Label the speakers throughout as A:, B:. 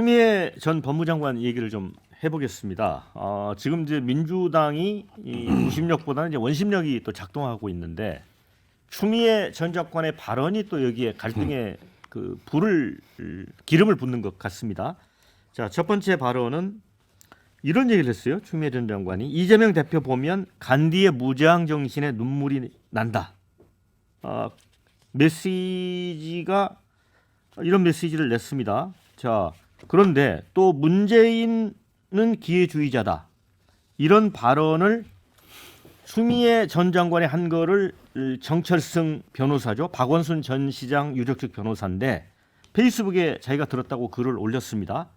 A: 추미애 전 법무장관 얘기를 좀 해보겠습니다. 어, 지금 이제 민주당이 이 구심력보다는 이제 원심력이 또 작동하고 있는데 추미애 전 장관의 발언이 또 여기에 갈등의 그 불을 기름을 붓는 것 같습니다. 자, 첫 번째 발언은 이런 얘기를 했어요. 추미애 전 장관이 이재명 대표 보면 간디의 무장 정신에 눈물이 난다. 아, 메시지가 이런 메시지를 냈습니다. 자, 그런데 또 문재인은 기회주의자다. 이런 발언을 추미애 전 장관이 한 거를 정철승 변호사죠. 박원순 전 시장 유력 측 변호사인데 페이스북에 자기가 들었다고 글을 올렸습니다.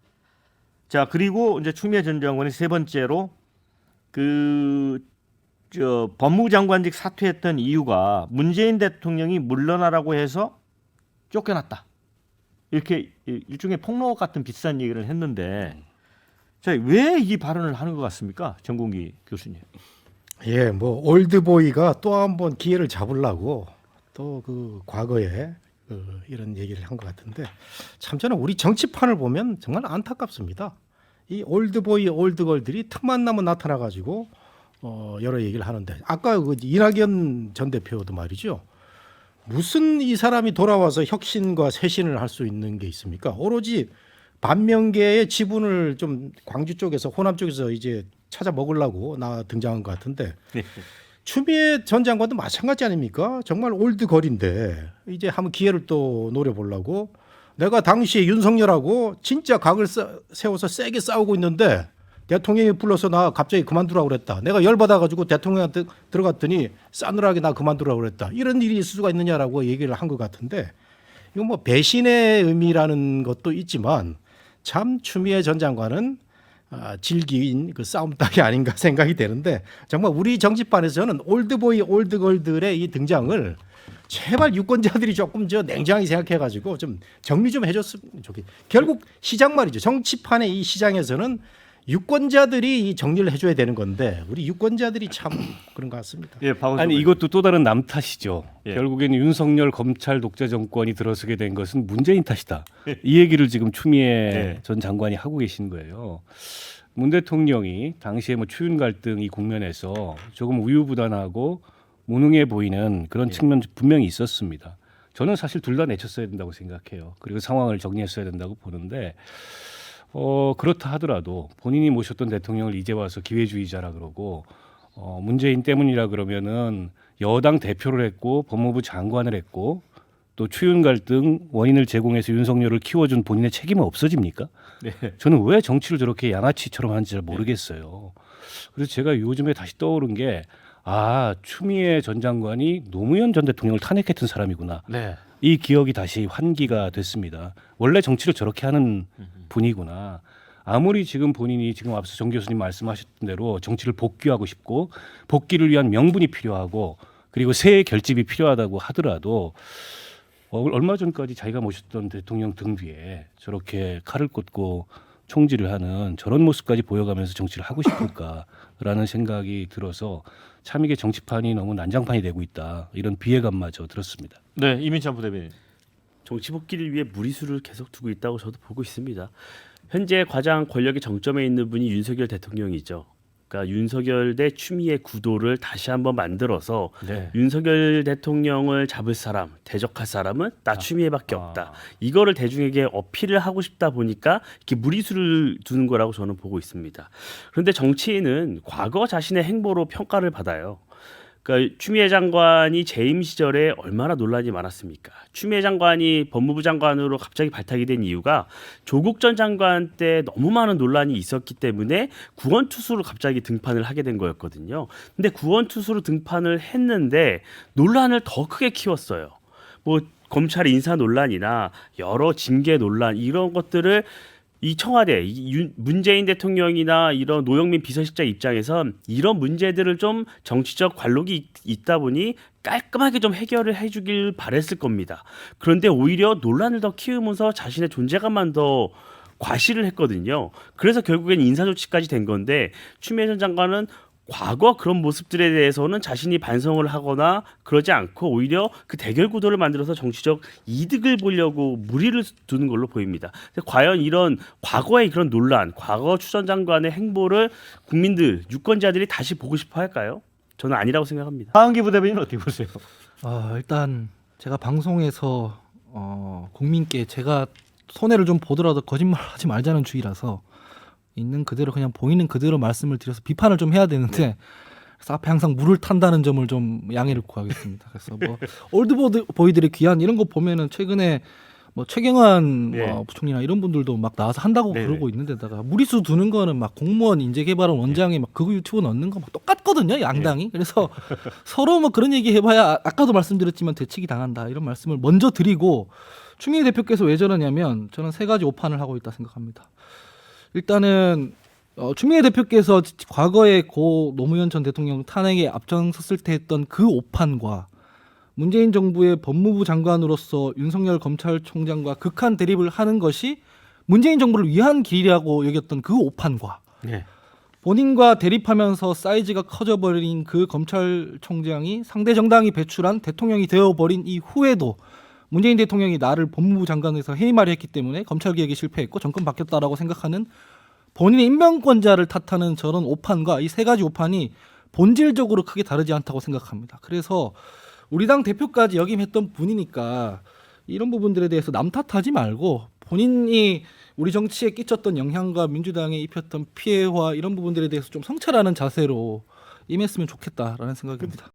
A: 자, 그리고 이제 추미애 전 장관이 세 번째로 그 저 법무장관직 사퇴했던 이유가 문재인 대통령이 물러나라고 해서 쫓겨났다. 이렇게 일종의 폭로 같은 비싼 얘기를 했는데 자, 왜이 발언을 하는 것 같습니까? 정공기 교수님.
B: 예, 뭐 올드보이가 또 한 번 기회를 잡으려고 또 그 과거에 그 이런 얘기를 한 것 같은데 참 저는 우리 정치판을 보면 정말 안타깝습니다. 이 올드보이 올드걸들이 틈만 나면 나타나 가지고 어 여러 얘기를 하는데 아까 그 이낙연 전 대표도 말이죠. 무슨 이 사람이 돌아와서 혁신과 쇄신을 할 수 있는 게 있습니까? 오로지 반명계의 지분을 좀 광주 쪽에서 호남 쪽에서 이제 찾아 먹으려고 나 등장한 것 같은데 추미애 전 장관도 마찬가지 아닙니까? 정말 올드걸인데 이제 한번 기회를 또 노려보려고 내가 당시에 윤석열하고 진짜 각을 세- 세워서 세게 싸우고 있는데 대통령이 불러서 나 갑자기 그만두라고 그랬다. 내가 열받아가지고 대통령한테 들어갔더니 싸늘하게 나 그만두라고 그랬다. 이런 일이 있을 수가 있느냐라고 얘기를 한 것 같은데 이거 뭐 배신의 의미라는 것도 있지만 참 추미애 전 장관은 아, 질기인 그 싸움닭이 아닌가 생각이 되는데 정말 우리 정치판에서는 올드보이 올드걸들의 이 등장을 제발 유권자들이 조금 저 냉정하게 생각해가지고 좀 정리 좀 해줬으면 좋겠. 결국 시장 말이죠. 정치판의 이 시장에서는 유권자들이 이 정리를 해줘야 되는 건데 우리 유권자들이 참 그런 것 같습니다.
A: 예, 박원순
C: 아니
A: 의원.
C: 이것도 또 다른 남 탓이죠.
A: 예.
C: 결국에는 윤석열 검찰 독재 정권이 들어서게 된 것은 문재인 탓이다. 이 얘기를 지금 추미애
A: 예.
C: 전 장관이 하고 계신 거예요. 문 대통령이 당시에 뭐 추윤 갈등 이 국면에서 조금 우유부단하고 무능해 보이는 그런 측면 분명히 있었습니다. 저는 사실 둘 다 내쳤어야 된다고 생각해요. 그리고 상황을 정리했어야 된다고 보는데 어 그렇다 하더라도 본인이 모셨던 대통령을 이제 와서 기회주의자라 그러고 어 문재인 때문이라 그러면은 여당 대표를 했고 법무부 장관을 했고 또 추윤 갈등 원인을 제공해서 윤석열을 키워준 본인의 책임은 없어집니까?
A: 네.
C: 저는 왜 정치를 저렇게 양아치처럼 하는지 잘 모르겠어요. 그래서 제가 요즘에 다시 떠오른 게 아, 추미애 전 장관이 노무현 전 대통령을 탄핵했던 사람이구나.
A: 네.
C: 이 기억이 다시 환기가 됐습니다. 원래 정치를 저렇게 하는 분이구나. 아무리 지금 본인이 지금 앞서 정 교수님 말씀하셨던 대로 정치를 복귀하고 싶고 복귀를 위한 명분이 필요하고 그리고 새 결집이 필요하다고 하더라도 어, 얼마 전까지 자기가 모셨던 대통령 등 뒤에 저렇게 칼을 꽂고 총질을 하는 저런 모습까지 보여가면서 정치를 하고 싶을까라는 생각이 들어서 참 이게 정치판이 너무 난장판이 되고 있다 이런 비애감마저 들었습니다.
A: 네, 이민찬 부대변인.
D: 정치 복귀를 위해 무리수를 계속 두고 있다고 저도 보고 있습니다. 현재 가장 권력의 정점에 있는 분이 윤석열 대통령이죠. 그러니까 윤석열 대 추미애 구도를 다시 한번 만들어서
A: 네.
D: 윤석열 대통령을 잡을 사람, 대적할 사람은 나 추미애밖에
A: 아.
D: 없다. 이거를 대중에게 어필을 하고 싶다 보니까 이렇게 무리수를 두는 거라고 저는 보고 있습니다. 그런데 정치인은 과거 자신의 행보로 평가를 받아요. 그러니까 추미애 장관이 재임 시절에 얼마나 논란이 많았습니까? 추미애 장관이 법무부 장관으로 갑자기 발탁이 된 이유가 조국 전 장관 때 너무 많은 논란이 있었기 때문에 구원 투수로 갑자기 등판을 하게 된 거였거든요. 근데 구원 투수로 등판을 했는데 논란을 더 크게 키웠어요. 뭐 검찰 인사 논란이나 여러 징계 논란 이런 것들을 이 청와대 이 윤- 문재인 대통령이나 이런 노영민 비서실장 입장에선 이런 문제들을 좀 정치적 관록이 있- 있다 보니 깔끔하게 좀 해결을 해주길 바랬을 겁니다. 그런데 오히려 논란을 더 키우면서 자신의 존재감만 더 과시를 했거든요. 그래서 결국엔 인사 조치까지 된 건데 추미애 전 장관은 과거 그런 모습들에 대해서는 자신이 반성을 하거나 그러지 않고 오히려 그 대결 구도를 만들어서 정치적 이득을 보려고 무리를 두는 걸로 보입니다. 과연 이런 과거의 그런 논란, 과거 추전 장관의 행보를 국민들, 유권자들이 다시 보고 싶어 할까요? 저는 아니라고 생각합니다.
A: 하은기 부대변인 어떻게 보세요?
E: 아, 일단 제가 방송에서 어, 국민께 제가 손해를 좀 보더라도 거짓말하지 말자는 주의라서 있는 그대로 그냥 보이는 그대로 말씀을 드려서 비판을 좀 해야 되는데 그래서 앞에 항상 물을 탄다는 점을 좀 양해를 구하겠습니다. 그래서 뭐 올드 보이들의 귀한 이런 거 보면은 최근에 뭐 최경환
A: 예.
E: 뭐 부총리나 이런 분들도 막 나와서 한다고
A: 네네.
E: 그러고 있는데다가 무리수 두는 거는 막 공무원 인재개발원 원장이 막 그거 유튜브 넣는 거 막 똑같거든요 양당이 그래서 서로 뭐 그런 얘기 해봐야 아- 아까도 말씀드렸지만 대치기 당한다 이런 말씀을 먼저 드리고 추미애 대표께서 왜 저러냐면 저는 세 가지 오판을 하고 있다 생각합니다. 일단은 어, 추미애 대표께서 지- 과거에 고 노무현 전 대통령 탄핵에 앞장섰을 때 했던 그 오판과 문재인 정부의 법무부 장관으로서 윤석열 검찰총장과 극한 대립을 하는 것이 문재인 정부를 위한 길이라고 여겼던 그 오판과
A: 네.
E: 본인과 대립하면서 사이즈가 커져버린 그 검찰총장이 상대 정당이 배출한 대통령이 되어버린 이후에도 문재인 대통령이 나를 법무부 장관에서 해임하려 했기 때문에 검찰 개혁이 실패했고 정권 바뀌었다라고 생각하는 본인의 임명권자를 탓하는 저런 오판과 이 세 가지 오판이 본질적으로 크게 다르지 않다고 생각합니다. 그래서 우리 당 대표까지 역임했던 분이니까 이런 부분들에 대해서 남 탓하지 말고 본인이 우리 정치에 끼쳤던 영향과 민주당에 입혔던 피해와 이런 부분들에 대해서 좀 성찰하는 자세로 임했으면 좋겠다라는 생각입니다.